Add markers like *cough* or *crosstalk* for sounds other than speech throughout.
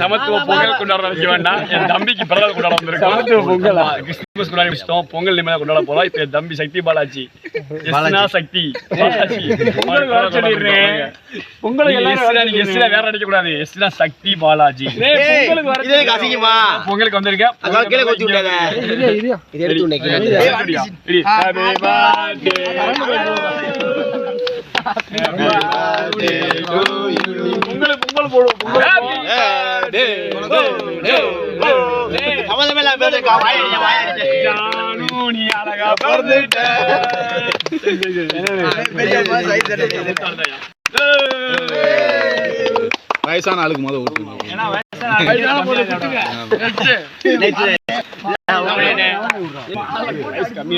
சமத்துவ பொங்கல் கொண்டாட வைக்க வேண்டாம் என் தம்பிக்கு பிறந்தநாள் கொண்டாட வந்திருக்கோம் சமத்துவ பொங்கலா? கிறிஸ்துமஸ் கொண்டாடி பொங்கல் நிம்மதியா கொண்டாட போறோம் இப்ப என் தம்பி சக்தி பாலாஜி சக்தி பொங்கலுக்கு எல்லாரும் வேற அடிக்க கூடாது எஸ்னா சக்தி பாலாஜி பொங்கலுக்கு வந்திருக்கேன் இதே எடுத்து பொங்கல் போடுவோம். ஜானு, நீ அழகா பிறந்துட்ட. பெரியம்மா இது. வயசான ஆளுக்கு முத ஓட்டு வயசான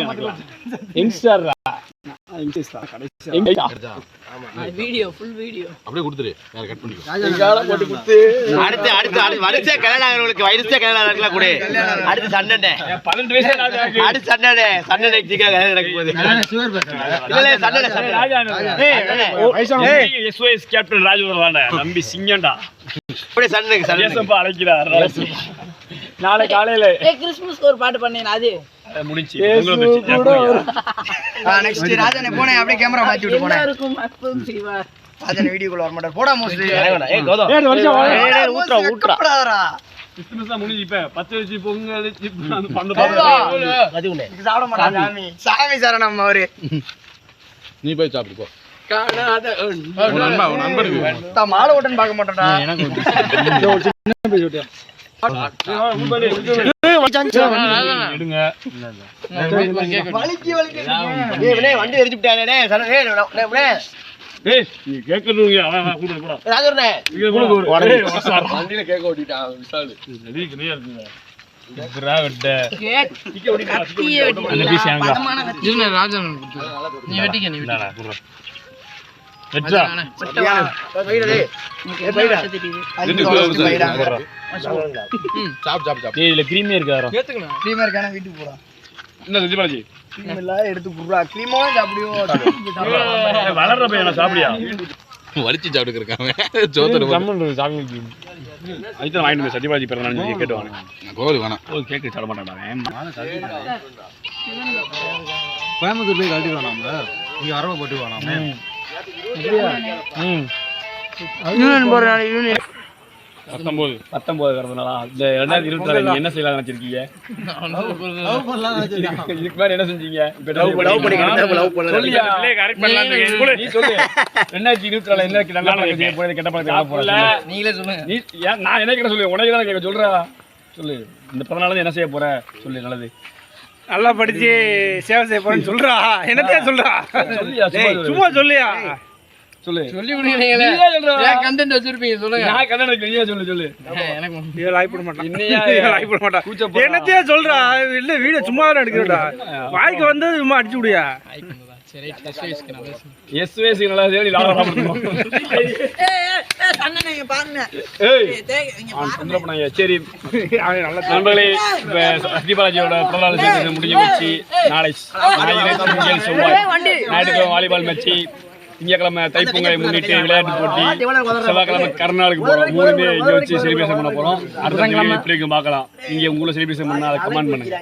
அப்படியே கொடுத்துரு வேற கட் பண்ணிக்கோ அடுத்து அடுத்து கல்யாணம் ஆகிறவங்களுக்கு கல்யாணம் கூட அடுத்து சண்டை பன்னெண்டு வயசு ராஜா அடுத்து சண்டை சண்டை சீக்கிரம் கல்யாணம் நடக்க போகுது இல்ல சண்டை சண்டை கேப்டன் ராஜேந்திரன் நம்பி சிங்கம்டா அப்படியே சண்டை சண்டை அழைக்கிறார் நாளை காலையில. ஏய் கிறிஸ்மஸ்க்கு ஒரு பாட்டு பண்ணேன் அது. நெக்ஸ்ட் ராஜானே போனேன் அப்படியே கேமரா மாத்தி விட்டு போனேன். எல்லாருக்கும் அற்புதம் செய்வார் ராஜானே வீடியோக்குள்ள வர மாட்டார். போடா மோஸ்ட்லி. ஏய் கௌதம். ஏய், இந்த வருஷம் வா. ஊத்துறா ஊத்துறா கிறிஸ்துமஸ் தான் முடிஞ்சு இப்ப. பத்து வச்சு பொங்கல் சாப்பிட மாட்டான் சாமி. சாமி. சரணம் அவரு. நீ போய் சாப்பிடு போ. மாலை ஓட்டன் பார்க்க மாட்டேன்டா. *laughs* வண்டி எரிச்சுட்டானே நீ கேட்கறவங்க அவன் கூட கூட ராஜர்னே இங்க கூட ஒரு ஏய், வாசார். வண்டியில கேட்க ஓட்டிட்டான் விசாலு நெறி நிறைய இருக்குங்க இதுரா சாப் சாப் சாப். டேய், இதுல கிரீமே இருக்காரா க்ரீமா இருக்கான? வீட்டுக்கு என்ன செஞ்சு பாலாஜி க்ரீம் இல்ல எடுத்து குடுறா. *laughs* க்ரீமாவும் சாப்பிடியோ ஏய், வளர்ற பையனா சாப்பிடியா வலிச்சு சாப்பிட்டு கம்முன்னு இரு, சாமி அதுதான் வாங்கிட்டு வந்து சத்யபாஜி பிறந்த நாள் கேட்டு வாங்க. கோவில் வேணாம் ஓ கேக்கு சாப்பிட மாட்டாடா அவன். கோயம்புத்தூர் போய் கழட்டி வேணாம்ல இங்க அரவ போட்டு வேணாமே யூனியன் பத்தொன்பது பத்தொன்பது பிறந்தநாளா இந்த ரெண்டாயிரத்தி இருபத்தி நாலு என்ன செய்யலாம் நினைச்சிருக்கீங்க? இதுக்கு மேல என்ன செஞ்சீங்க? இப்ப பண்ணி- லவ் பண்ணிக்கிறேன் லவ் பண்ணல. சொல்லியா? நீ சொல்லு. ரெண்டாயிரத்தி இருபத்தி நாலுல என்ன நல்ல செய்ய போறது, கெட்ட பழக்கம்? நீங்களே சொல்லுங்க. நீ ஏன் நான் என்ன கேட்க சொல்லு? உனக்கு தான் கேட்க சொல்றா. சொல்லு. இந்த பிறந்தநாள் என்ன செய்ய போற? சொல்லு நல்லது. நல்லா படிச்சு சேவை செய்ய போறேன்னு சொல்றா. என்னத்தையா சொல்றா. சும்மா சொல்லியா? சொல்லு சொல்லி. ஏன் கண்டென்ட் வச்சிருப்பீங்க சொல்லுங்க நான் கண்ணனுக்கு நீயே சொல்லு சொல்லு எனக்கு போட மாட்டான் போட மாட்டான் கூச்சப்படுறா. என்னத்தையா சொல்றா இல்ல வீடியோ சும்மா தான் எடுக்கிறடா வாய்க்கு சும்மா அடிச்சு விடியா? சரி எஸ்வேசி நல்லா அவன் பாருங்க சுந்தரப்பனாங்க சரி நண்பர்களே சத்யபாலாஜியோட பிறந்தநாள் சேர்ந்து முடிஞ்சு போச்சு நாளை செவ்வாய் ஞாயிற்றுக்கிழமை வாலிபால் மேட்ச் திங்கக்கிழமை தைப்பொங்கலை முன்னிட்டு விளையாட்டு போட்டி செவ்வாய்க்கிழமை கர்நாளுக்கு போறோம். மூணுமே இங்க வச்சு செலிப்ரேஷன் பண்ண போறோம். அடுத்த கிழமை எப்படி இருக்கு பார்க்கலாம். நீங்க உங்களை செலிப்ரேஷன் பண்ணா அதை கமெண்ட் பண்ணுங்க.